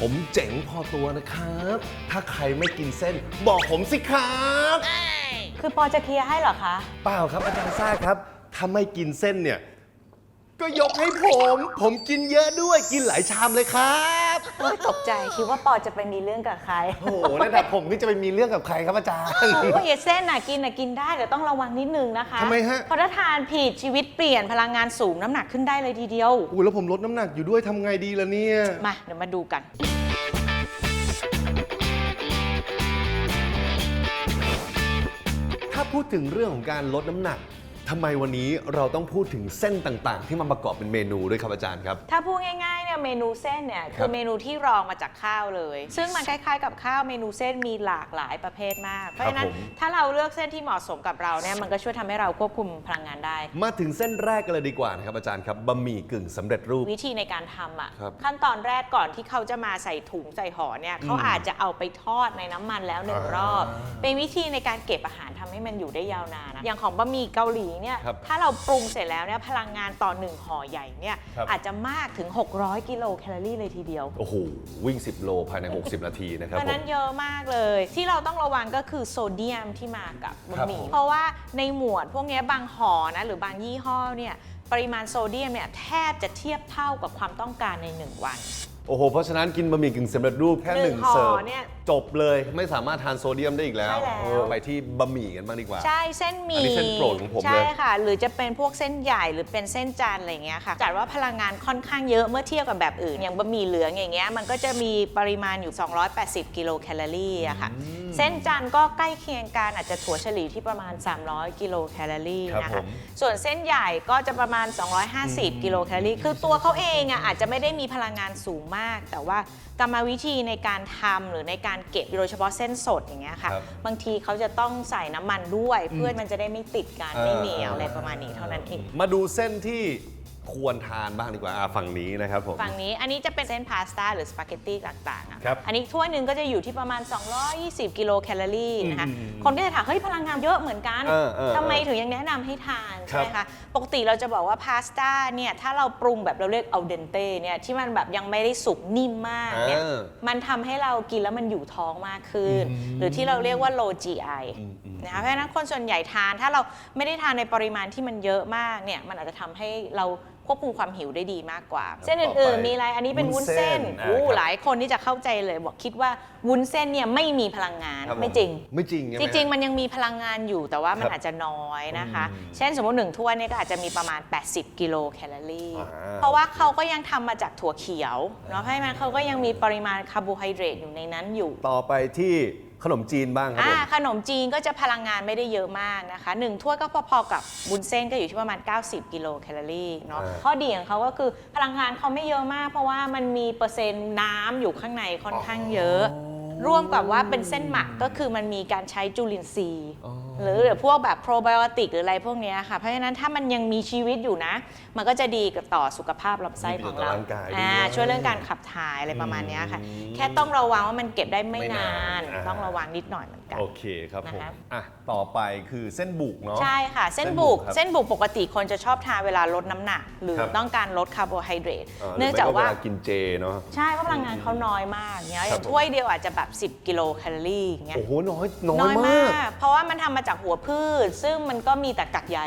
ผมเจ๋งพอตัวนะครับ ถ้าใครไม่กินเส้น บอกผมสิครับ คือปอจะเคลียร์ให้เหรอคะ เปล่าครับอาจารย์ซ่าครับ ถ้าไม่กินเส้นเนี่ย ก็ยกให้ผม ผมกินเยอะด้วยกินหลายชามเลยครับโอ้ยตกใจคิดว่าปอจะไปมีเรื่องกับใครโอ้โหระดับผมนี่จะไปมีเรื่องกับใครครับอาจารย์โอ้ยเส้นน่ะกินน่ะกินได้แต่ต้องระวังนิดนึงนะคะทำไมฮะ เพราะถ้าทานผิดชีวิตเปลี่ยนพลังงานสูงน้ำหนักขึ้นได้เลยทีเดียวอุ้ยแล้วผมลดน้ำหนักอยู่ด้วยทำไงดีล่ะเนี่ย มาเดี๋ยวมาดูกัน ถ้าพูดถึงเรื่องของการลดน้ำหนัก ทำไมวันนี้เราต้องพูดถึงเส้นต่างๆ ที่มาประกอบเป็นเมนูด้วยครับอาจารย์ครับ ถ้าพูดง่ายๆเนี่ยเมนูเส้นเนี่ยคคืรัอบเมนูที่รองมาจากข้าวเลย ซึ่งมันคล้ายๆกับข้าวเมนูเส้นมีหลากหลายประเภทมาก เพราะฉะนั้นผม ถ้าเราเลือกเส้นที่เหมาะสมกับเราเนี่ยมันก็ช่วยทำให้เราควบคุมพลังงานได้ มาถึงเส้นแรกกันเลยดีกว่านะครับอาจารย์ครับบะหมี่กึ่งสำเร็จรูป วิธีในการทำอะครับขั้นตอนแรกก่อนที่เขาจะมาใส่ถุงใส่ห่อเนี่ยเขาอาจจะเอาไปทอดในน้ำมันแล้วหนึ่งอ่ารอบ เป็นวิธีในการเก็บอาหารทำให้มันอยู่ได้ยาวนานนะอย่างของบะหมี่เกาหลีเนี่ยครับถ้าเราปรุงเสร็จแล้วเนี่ยพลังงานต่อหนึ่งห่อใหญ่เนี่ยครับ อาจจะมากถึง 600 กิโลแคลอรี่เลยทีเดียว โอ้โห วิ่ง 10 โลภายใน 60 นาทีนะครับเพราะผนั้มนเยอะมากเลย ที่เราต้องระวังก็คือโซเดียมที่มากับบะหมี่ครับผม เพราะว่าในหมวดพวกเนี้ยบางห่อนะหรือบางยี่ห้อเนี่ยปริมาณโซเดียมเนี่ยแทบจะเทียบเท่ากับความต้องการใน 1 วัน โอ้โห เพราะฉะนั้นกินบะหมี่กึ่งสำเร็จรูปแค่หหนึ่นึ่งงห่อเสิร์ฟเนี่ยจบเลยไม่สามารถทานโซเดียมได้อีกแล้วใช่แล้ว เออไปที่บะหมี่กันบ้างดีกว่า ใช่เส้นหมี่อันนี้เส้นโปรดของผมเลย ใช่ค่ะ หรือจะเป็นพวกเส้นใหญ่หรือเป็นเส้นจานอะไรอย่างเงี้ยค่ะจัดว่าพลังงานค่อนข้างเยอะเมื่อเทียบกับแบบอื่น อย่างบะหมี่เหลืองอย่างเงี้ยมันก็จะมีปริมาณอยู่ 280 กิโลแคลอรี่อะค่ะ เส้นจานก็ใกล้เคียงกันอาจจะถั่วเฉลี่ยที่ประมาณ 300 กิโลแคลอรี่ครับนะผคะมส่วนเส้นใหญ่ก็จะประมาณ 250 กิโลแคลอรี่คือตัวเขาเองอะอาจจะไม่ได้มีพลังงานสูงมาก แต่ว่ากรรมวิธีในการทำหรือในการเก็บโดยเฉพาะเส้นสดอย่างเงี้ยค่ะครับ บางทีเขาจะต้องใส่น้ำมันด้วย เพื่อมันจะได้ไม่ติดกันอ่าไม่เหนียวอะไรประมาณนี้เท่านั้นเอง มาดูเส้นที่ ควรทานบ้างดีกว่าอะฝั่งนี้นะครับผม ฝั่งนี้อันนี้จะเป็นเส้นพาสต้าหรือสปาเกตตี้ต่างๆอะครับอันนี้ถ้วยหนึ่งก็จะอยู่ที่ประมาณ 220 กิโลแคลอรี่นะคะ อืมอืมคนก็จะถาม เฮ้ย พลังงานเยอะเหมือนกัน เออเออทำไมถึงยังแนะนำให้ทานครัใช่บไหมคะ ปกติเราจะบอกว่าพาสต้าเนี่ย ถ้าเราปรุงแบบเราเรียกเอาเดนเต้เนี่ย ที่มันแบบยังไม่ได้สุกนิ่มมากเนี่ย เออ มันทำให้เรากินแล้วมันอยู่ท้องมากขึ้น หรือที่เราเรียกว่า low GI นะคะ เพราะฉะนั้นคนส่วนใหญ่ทานถ้าเราไม่ได้ทานในปริมาณที่มันเยอะมากเนี่ย มันอาจจะทำให้เรา ควบคุมความหิวได้ดีมากกว่า เส้นอื่นๆมีอะไรอันนี้เป็นวุ้วุ้นนเส้เส้นนอ่าอู้ครับ หลายคนที่จะเข้าใจเลยบอกคิดว่าวุ้นเส้นเนี่ยไม่มีพลังงานครับผไม่จริง ไม่จริงใช่ไหจมริง ๆ มันยังมีพลังงานอยู่แต่ว่ามันครับอาจจะน้อยนะคะอืมเช่นสมมติหนึ่งถ้วยเนี่ยก็อาจจะมีประมาณ 80 กิโลแคลอรี่ อ่า เพราะว่าเขาก็ยังทำมาจากถั่วเขียวเนาะเพราะฉะนั้นเขาก็ยังมีปริมาณคาร์โบไฮเดรตอยู่ในนั้นอยู่ ต่อไปที่ ขนมจีนบ้างครับอ่าผมขนมจีนก็จะพลังงานไม่ได้เยอะมากนะคะหนึ่งถ้วยก็พอๆกับบุนเส้นก็อยู่ที่ประมาณ 90 กิโลแคลอรี่เนาะอ่าข้อดีของเขาก็คือพลังงานเขาไม่เยอะมาก เพราะว่ามันมีเปอร์เซ็นต์น้ำอยู่ข้างในค่อนข้างเยอะ ร่วมกับว่าเป็นเส้นหมักก็คือมันมีการใช้จุลินทรีย์ อ๋อ หรือหรือพวกแบบโปรไบโอติกหรืออะไรพวกเนี้ยค่ะ เพราะฉะนั้นถ้ามันยังมีชีวิตอยู่นะ มันก็จะดีกับต่อสุขภาพลำไส้ของเรามีประโยชน์ต่อร่างกายด้วยอ่าช่วยเรื่องการขับถ่ายอะไรประมาณเนี้ยค่ะอืมแค่ต้องระวังว่ามันเก็บได้ไม่ไม่นานานอ่าต้องระวังนิดหน่อยเหมือนกันโอเคครับผมนะคะอะต่อไปคือเส้นบุกเนาะใช่ค่ะ เส้นเส้นบุบุกกครับเส้นบุกปกติคนจะชอบทานเวลาลดน้ำหนัก หรือครับต้องการลดคาร์โบไฮเดรตอ่หรืเนื่องจากไม่ว่าเวลกินเจเนาะใช่เพราะพลังงานเขาน้อยมากเนี้ยครับถ้วยเดียวอาจจะแบบ 10 กิโลแคลอรี่อย่างเงี้ยโอ้โหน้อยน้อยมาก เพราะว่ามันทำมาจากจากหัวพืช ซึ่งมันก็มีแต่กักใย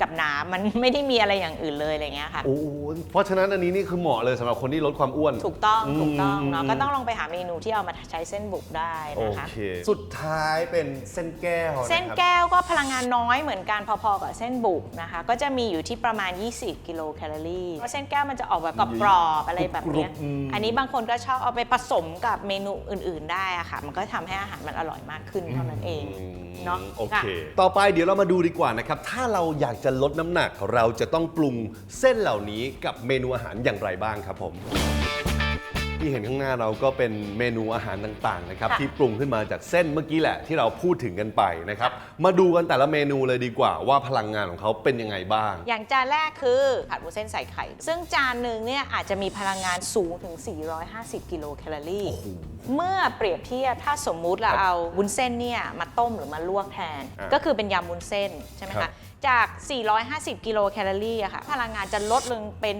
กับน้ำมันไม่ได้มีอะไรอย่างอื่นเลยอะไรเงี้ยค่ะ โอ้โหเพราะฉะนั้นอันนี้นี่คือเหมาะเลยสำหรับคนที่ลดความอ้วน ถูกต้องถูกต้องอืมเนาะก็ต้องลองไปหาเมนูที่เอามาใช้เส้นบุกได้โอนะคะ เค สุดท้ายเป็นเส้นแก้วนะครับ เส้นแก้วก็พลังงานน้อยเหมือนกันพอๆกับเส้นบุกนะคะ ก็จะมีอยู่ที่ประมาณ 20 กิโลแคลอรี่เพราะเส้นแก้วมันจะออกแบบกรอบๆอะไรแบบเนี้ยกรุบๆอืม อันนี้บางคนก็ชอบเอาไปผสมกับเมนูอื่นๆได้อะค่ะ มันก็ทำให้อาหารมันอร่อยมากขึ้นเท่านั้นเองเนาะโอเค ค่ะ ต่อไปเดี๋ยวเรามาดูดีกว่านะครับ ถ้าเราอยากจะลดน้ำหนัก เราจะต้องปรุงเส้นเหล่านี้กับเมนูอาหารอย่างไรบ้างครับผมที่เห็นข้างหน้าเราก็เป็นเมนูอาหารต่างๆนะครับค่ะที่ปรุงขึ้นมาจากเส้นเมื่อกี้แหละที่เราพูดถึงกันไปนะครับมาดูกันแต่ละเมนูเลยดีกว่าว่าพลังงานของเขาเป็นยังไงบ้าง อย่างจานแรกคือผัดวุ้นเส้นใส่ไข่ ซึ่งจานหนึ่งเนี่ยอาจจะมีพลังงานสูงถึง 450 กิโลแคลอรี่ เมื่อเปรียบเทียบถ้าสมมุติเราครับเอาวุ้นเส้นเนี่ยมาต้มหรือมาลวกแทนอ่าก็คือเป็นยำวุ้นเส้นใช่ไหมครัคะบ จาก 450 กิโลแคลอรี่อะค่ะ พลังงานจะลดลงเป็น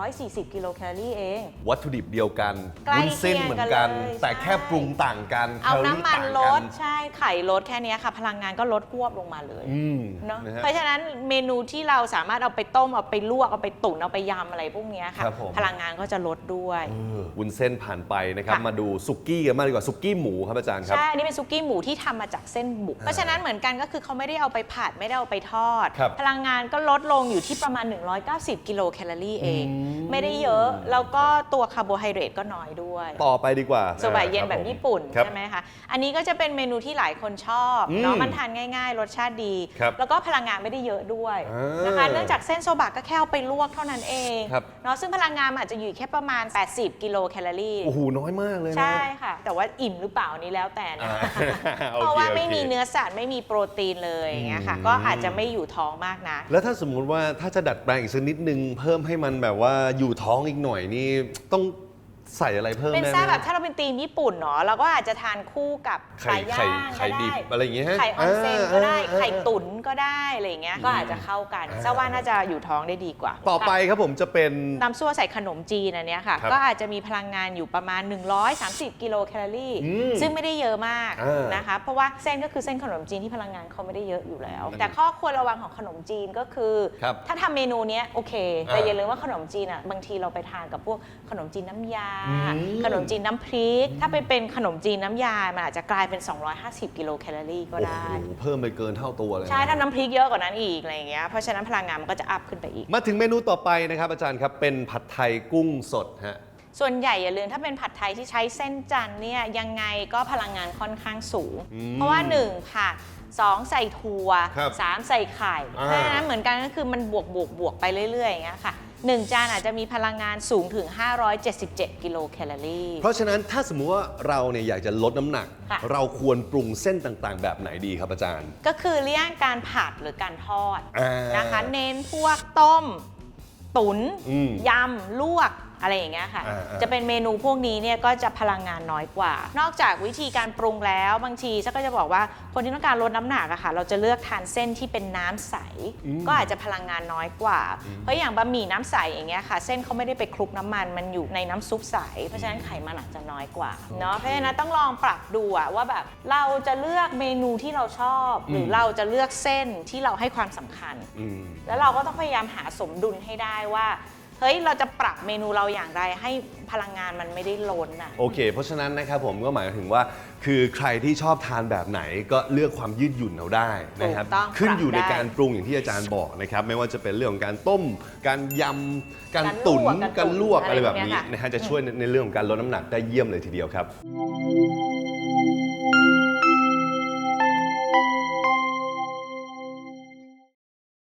140 กิโลแคลอรี่เอง วัตถุดิบเดียวกันใกล้วุ้นเส้นเหมือนกัน เคียงกันเลย แต่ใช่แค่ปรุงต่างกันเอาแคลอรี่น้ำมันต่างลกัด ใช่ไข่ลดแค่เนี้ยค่ะ พลังงานก็ลดควบลงมาเลยอืมเนาะนะฮะ เพราะฉะนั้นเมนูที่เราสามารถเอาไปต้ม เอาไปลวก เอาไปตุ๋นเอาไปยำอะไรพวกเนี้ยค่ะ ครับผม พลังงานก็จะลดด้วย เออวุ้นเส้นผ่านไปนะครับ ค่ะ มาดูสุกี้กันมากดีกว่าสุกี้หมูครับอาจารย์ครับ ใช่ อันนี้เป็นซุกี้หมูที่ทำมาจากเส้นบุก เพราะฉะนั้นเหมือนกันก็คือเขาไม่ได้เอาไปผัดไม่ได้เอาไปทอดครับพลังงานก็ลดลงอยู่ที่ประมาณ 190 กิโลแคลอรี่เอง อืม ไม่ได้เยอะ แล้วก็ตัวคาร์โบไฮเดรตก็น้อยด้วย ต่อไปดีกว่าสบายเย็นครัแบบผมญี่ปุ่น ครับ ใช่ไหมคะ อันนี้ก็จะเป็นเมนูที่หลายคนชอบอืมเนาะมันทานง่ายๆ รสชาติดี ครับแล้วก็พลังงานไม่ได้เยอะด้วยอ่านนะคะเนื่องจากเส้นโซบะก็แค่เอาไปลวกเท่านั้นเองครับ เนาะซึ่งพลังงานมันอาจจะอยู่แค่ประมาณ 80 กิโลแคลอรี่ โอ้โหน้อยมากเลยนะ ใช่ค่ะ แต่ว่าอิ่มหรือเปล่าอันนี้แล้วแต่นะอ่าโอเพราะเคว่าโอเคไม่มีเนื้อสัตว์ไม่มีโปรตีนเลยอย่างเงี้ยค่ะ อืม ก็อาจจะไม่อยู่ท้องมากนะ แล้วถ้าสมมุติว่าถ้าจะดัดแปลงอีกสักนิดนึงเพิ่มให้มันแบบว่าอยู่ท้องอีกหน่อยนี่ต้อง ใส่อะไรเพิ่มเป็นได้ไหมซ่าแบบถ้าเราเป็นทีมญี่ปุ่นเนาะเราก็อาจจะทานคู่กับไข่ปลาย่าไข่งไข่ก็ดิบได้อะไรอย่างเงี้ยฮะไข่ออนเซนก็ได้อ่าไข่อ่าตุ๋นก็ได้อะไรอย่างเงี้ยก็อาจจะเข้ากันอ่าซะว่าน่าจะอยู่ท้องได้ดีกว่า ต่อไปครับผมจะเป็นน้ำซั่วใส่ขนมจีนอันเนี้ยค่ะครับก็อาจจะมีพลังงานอยู่ประมาณ 130 กิโลแคลอรี่อืมซึ่งไม่ได้เยอะมากอ่านนะคะเพราะว่าเส้นก็คือเส้นขนมจีนที่พลังงานเขาไม่ได้เยอะอยู่แล้ว แต่ข้อควรระวังของขนมจีนก็คือครับถ้าทำเมนูเนี้ยโอเค แต่อ่าอย่าลืมว่าขนมจีนอะบางทีเราไปทานกับพวกขนมจีนน้ำยาอืม ขนมจีนน้ำพริก ถ้าไปเป็นขนมจีนน้ำยา มันอาจจะกลายเป็น 250 กิโลแคลอรี่ก็ได้โอ้โหเพิ่มไปเกินเท่าตัวเลยนะใช่ถ้าน้ำพริกเยอะกว่านั้นอีกอะไรอย่างเงี้ย เพราะฉะนั้นพลังงานมันก็จะอัพขึ้นไปอีก มาถึงเมนูต่อไปนะครับอาจารย์ครับเป็นผัดไทยกุ้งสดฮะ ส่วนใหญ่อย่าลืมถ้าเป็นผัดไทยที่ใช้เส้นจันทร์เนี่ยยังไงก็พลังงานค่อนข้างสูง อืมเพราะว่า 1 ผัก2ใส่ถั่วครับ3ใส่ไข่อ่า เพราะฉะนั้นเหมือนกันก็คือมันบวกบวกบวกไปเรื่อยๆอย่างเงี้ยค่ะ 1 จานอาจจะมีพลังงานสูงถึง 577 กิโลแคลอรี่ เพราะฉะนั้นถ้าสมมุติว่าเราเนี่ยอยากจะลดน้ำหนัก ค่ะ เราควรปรุงเส้นต่างๆ แบบไหนดีครับอาจารย์ก็คือเลี่ยงการผัดหรือการทอดอ่านนะคะ เน้นพวกต้ม ตุนอืม ยำ ลวก อะไรอย่างเงี้ยค่ะ อ่าๆ จะเป็นเมนูพวกนี้เนี่ยก็จะพลังงานน้อยกว่า นอกจากวิธีการปรุงแล้วบางทีฉันก็จะบอกว่าคนที่ต้องการลดน้ำหนักอะค่ะ เราจะเลือกทานเส้นที่เป็นน้ำใส ก็อาจจะพลังงานน้อยกว่า เพราะอย่างบะหมี่น้ำใสอย่างเงี้ยค่ะ เส้นเขาไม่ได้ไปคลุกน้ำมันมันอยู่ในน้ำซุปใส เพราะฉะนั้นไขมันอาจจะน้อยกว่าเนาะเพราะฉะนั้นต้องลองปรับดูอะว่าแบบเราจะเลือกเมนูที่เราชอบ หรือเราจะเลือกเส้นที่เราให้ความสำคัญ อืม แล้วเราก็ต้องพยายามหาสมดุลให้ได้ว่า เฮ้ยเราจะปรับเมนูเราอย่างไรให้พลังงานมันไม่ได้ล้นอะ โอเค เพราะฉะนั้นนะครับผมก็หมายถึงว่า คือใครที่ชอบทานแบบไหนก็เลือกความยืดหยุ่นเอาได้นะครับ ถูกต้องขึ้นอยู่ปรับในได้การปรุงอย่างที่อาจารย์บอกนะครับ ไม่ว่าจะเป็นเรื่องของการต้ม การยำ การการลวกตุ๋นการตุ๋นการลวกอะอะไรไรแบแบบบเนี้นี้ยค่ะนะฮะจะช่วยในในเรื่องของการลดน้ำหนักได้เยี่ยมเลยทีเดียวครับ